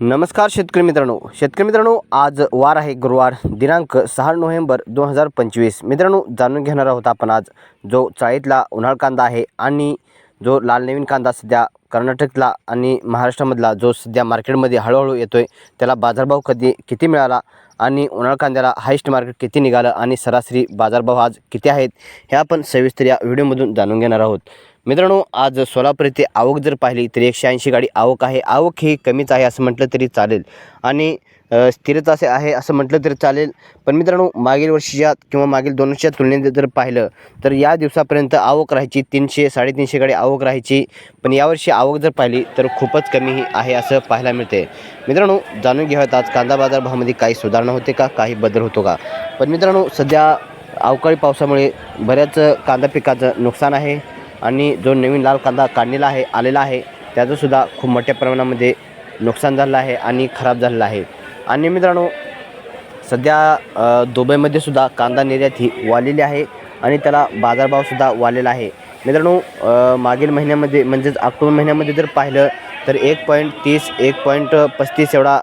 नमस्कार शेतकरी मित्रांनो. शेतकरी मित्रांनो आज वार आहे गुरुवार दिनांक सहा नोव्हेंबर दोन हजार पंचवीस. मित्रांनो जाणून घेणार आहोत आपण आज जो चाळीतला उन्हाळ कांदा आहे आणि जो लाल नवीन कांदा सध्या कर्नाटकला आणि महाराष्ट्रामधला जो सध्या मार्केटमध्ये हळूहळू येतो आहे त्याला बाजारभाव कधी किती मिळाला आणि उन्हाळ कांद्याला हायस्ट मार्केट किती निघालं आणि सरासरी बाजारभाव आज किती आहेत हे आपण सविस्तर या व्हिडिओमधून जाणून घेणार आहोत. मित्रांनो आज सोलापूर येथे आवक जर पाहिली तर एकशे ऐंशी गाडी आवक आहे. आवक ही कमीच आहे असं म्हटलं तरी चालेल. आणि स्थिरता असे आहे असं म्हटलं तरी चालेल. पण मित्रांनो मागील वर्षीच्या किंवा मागील दोन वर्षाच्या तुलनेत जर पाहिलं तर या दिवसापर्यंत आवक राहायची तीनशे साडेतीनशेकडे आवक राहायची. पण यावर्षी आवक जर पाहिली तर खूपच कमी आहे असं पाहायला मिळते. मित्रांनो जाणून घ्याव्यात आज कांदा बाजार भावामध्ये काही सुधारणा होते का काही बदल होतो का? पण मित्रांनो सध्या अवकाळी पावसामुळे बऱ्याच कांदा पिकाचं नुकसान आहे आणि जो नवीन लाल कांदा काढलेला आहे आलेला आहे त्याचंसुद्धा खूप मोठ्या प्रमाणामध्ये नुकसान झालेलं आहे आणि खराब झालेलं आहे. आणि मित्रांनो सध्या दुबईमध्ये सुद्धा कांदा निर्यात ही वाढलेली आहे आणि त्याला बाजारभावसुद्धा वाढलेला आहे. मित्रांनो मागील महिन्यामध्ये म्हणजेच ऑक्टोबर महिन्यामध्ये जर पाहिलं तर एक पॉईंट तीस एक पॉईंट पस्तीस एवढा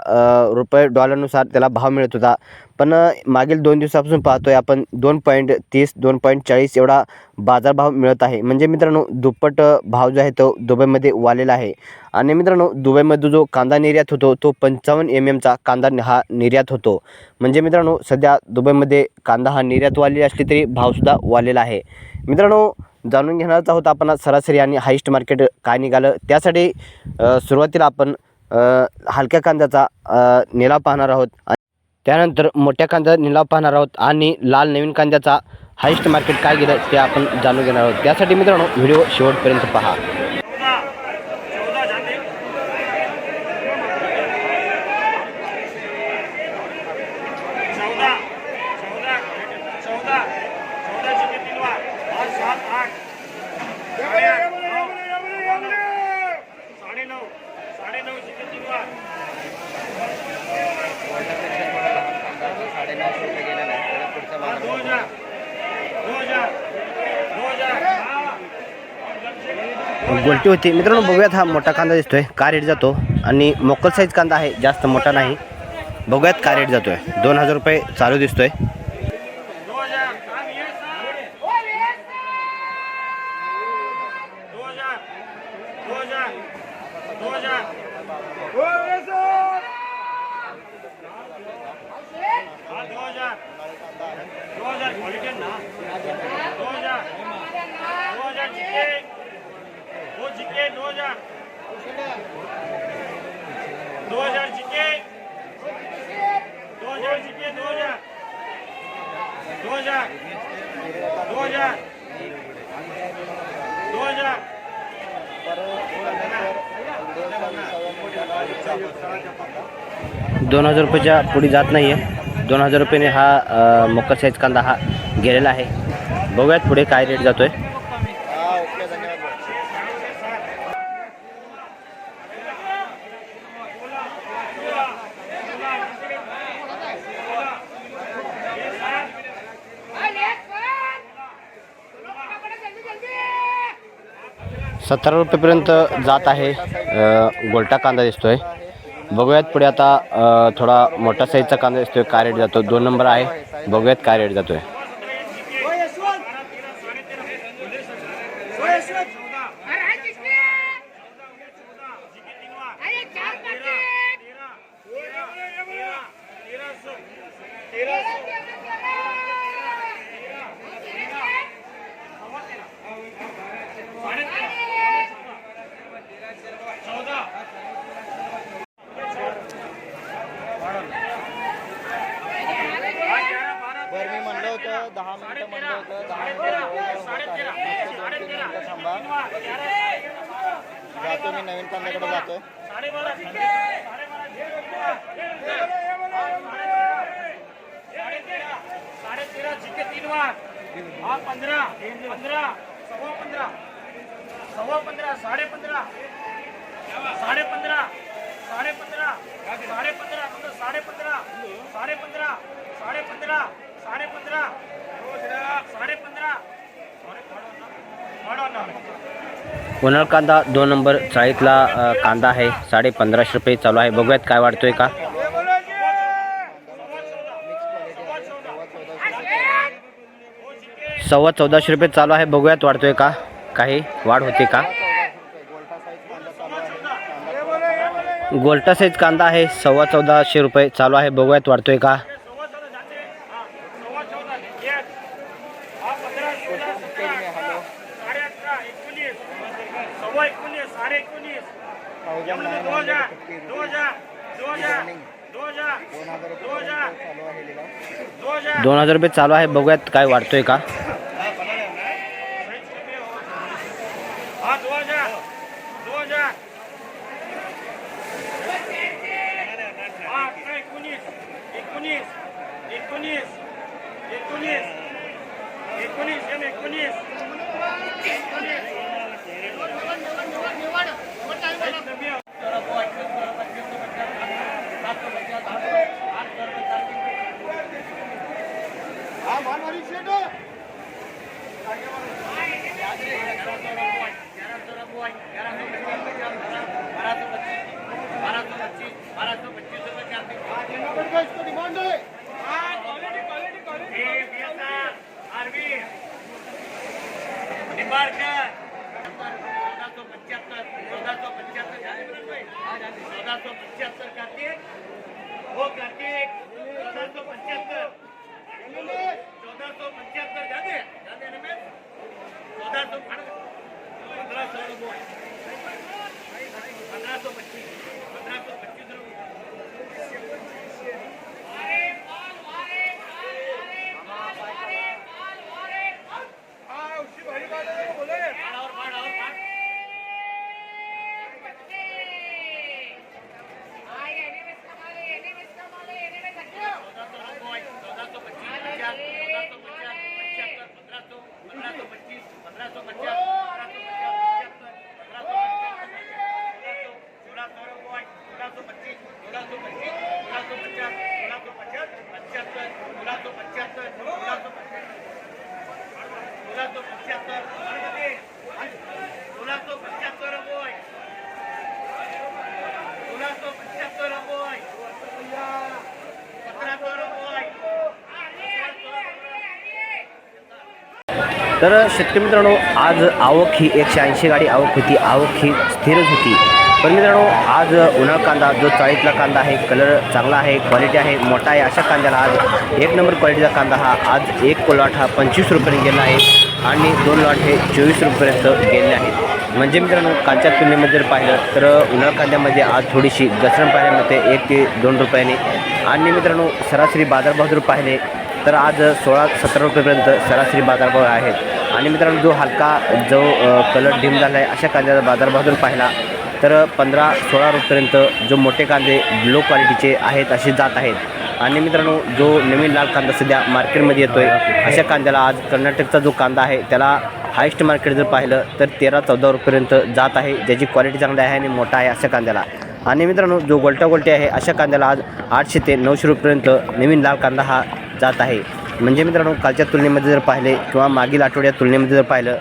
रुपये डॉलरनुसार त्याला भाव मिळत होता. पण मागील दोन दिवसापासून पाहतोय आपण दोन पॉईंट तीस दोन पॉईंट चाळीस एवढा बाजारभाव मिळत आहे. म्हणजे मित्रांनो दुप्पट भाव जो आहे तो दुबईमध्ये वाढलेला आहे. आणि मित्रांनो दुबईमध्ये जो कांदा निर्यात होतो तो पंचावन्न एम एमचा कांदा हा निर्यात होतो. म्हणजे मित्रांनो सध्या दुबईमध्ये कांदा हा निर्यात वाढलेली असली तरी भावसुद्धा वाढलेला आहे. मित्रांनो जाणून घेणारच आहोत आपण सरासरी आणि हाईस्ट मार्केट काय निघालं त्यासाठी सुरुवातीला आपण हलक्या कांद्याचा अ, पाहणार आहोत. आणि त्यानंतर मोठ्या कांद्याचा निलाव पाहणार आहोत आणि लाल नवीन कांद्याचा हायस्ट मार्केट काय गेलं ते आपण जाणून घेणार आहोत. त्यासाठी मित्रांनो व्हिडिओ शेवटपर्यंत पहा चौदा चौदा चौदा चौदाची किती वा पाच सात आठ साडेआठ नऊ साडे नऊ साडे नऊची किती वा दो हजार दो हजार दो हजार गोलटी होती मित्रांनो बघूयात हा मोठा कांदा दिसतोय का रेट जातो आणि मोकल साईज कांदा आहे जास्त मोठा नाही बघूयात का रेट जातोय दोन हजार रुपये चालू दिसतोय Yeah. जिके दो हजार. दो हजार जिके. दो हजार जिके दो हजार. दो हजार. दो हजार. दो हजार. दोन हजार रुपयाच्या पुढे जात नाही आहे दोन हजार रुपयाने हा मकर साईज कांदा हा गेलेला आहे. बघूयात पुढे काय रेट जातो आहे सतरा रुपयेपर्यंत जात आहे. गोलटा कांदा दिसतोय. बघूयात पुढे आता थोडा मोठा साईजचा कांदा दिसतोय. काय रेट जातो? दोन नंबर आहे. बघूयात काय रेट जातोय. बरं मी म्हणलं होतं दहा मिनिटं म्हणलं होतं दहा मिनिटं थांबा. जातो मी नवीन कांद्याकडे जातोय साडे तेरा जिके तीन वार हा पंधरा. पंधरा. सव्वा पंधरा. सव्वा पंधरा. साडे पंधरा साडे पंधरा साडे पंधरा साडे पंधरा म्हणजे साडे पंधरा साडे पंधरा साडे पंधरा साडे पंधरा. साडे पंधरा. उन्हाळ कांदा दोन नंबर चाळीतला कांदा आहे. साडे पंधराशे रुपये चालू आहे. बघूयात काय वाढतोय का? सव्वा चौदाशे रुपये चालू आहे. बघूयात वाढतोय का? काही वाढ होते का? गोल्टा साईज कांदा आहे. सव्वा चौदाशे रुपये चालू आहे. बघूयात वाढतोय का सव्वा चौदा जाते हा सव्वा चौदा एक हा पंधरा सोळा सतरा अठरा साडे अठरा एकोणीस सव्वा एकोणीस. साडे एकोणीस यामध्ये दो हजार दो हजार दो हजार दोन हजार रुपये चालू आहे बघूयात काय वाढतोय का. हा हा अठरा एकोणीस एकोणीस एकोणीस एकोणीस एकोणीस एम एकोणीस निंबाळकर चौदाशे पंच्याहत्तर चौदाशे पंच्याहत्तर चौदह सौ पचहत्तर कार्तिक. वो करते हैं चौदह सौ पचहत्तर चौदह सौ पचहत्तर जाते जाने चौदह सौ पंद्रह सौ पंद्रह सौ पच्चीस तर शेतकरी मित्रांनो आज आवक ही एकशे ऐंशी गाडी आवक होती. आवक ही स्थिरच होती. पण मित्रांनो आज उन्हाळ कांदा जो चाळीतला कांदा आहे कलर चांगला आहे क्वालिटी आहे मोठा आहे अशा कांद्याला आज एक नंबर क्वालिटीचा कांदा हा आज एक लॉट हा पंचवीस रुपयाने गेला आहे आणि दोन लॉट हे चोवीस रुपयापर्यंत गेले आहेत. म्हणजे मित्रांनो कालच्या तुलनेमध्ये जर पाहिलं तर उन्हाळ कांद्यामध्ये आज थोडीशी घसरण पाहायला मिळते. एक ते दोन रुपयाने. आणि मित्रांनो सरासरी बाजारभाव जर पाहिले तर आज सोळा सतरा रुपयेपर्यंत सरासरी बाजारभाव आहेत आणि मित्रांनो जो हलका जो कलर डिम झाला आहे अशा कांद्याचा बाजारभाव जर पाहिला. तर पंधरा सोळा रुपयेपर्यंत जो मोठे कांदे लो क्वालिटीचे आहेत असे जात आहेत. आणि मित्रांनो जो नवीन लाल कांदा सध्या मार्केटमध्ये येतो आहे अशा कांद्याला आज कर्नाटकचा जो कांदा आहे त्याला हायस्ट मार्केट जर पाहिलं तर तेरा चौदा रुपयेपर्यंत जात आहे. ज्याची क्वालिटी चांगली आहे आणि मोठा आहे अशा कांद्याला. आणि मित्रांनो जो गोलटा गोलटी आहे अशा कांद्याला आज आठशे ते नऊशे रुपयेपर्यंत नवीन लाल कांदा हा जात आहे. म्हणजे मित्रांनो कालच्या तुलनेमध्ये जर पाहिले किंवा मागील आठवड्यात तुलनेमध्ये जर पाहिलं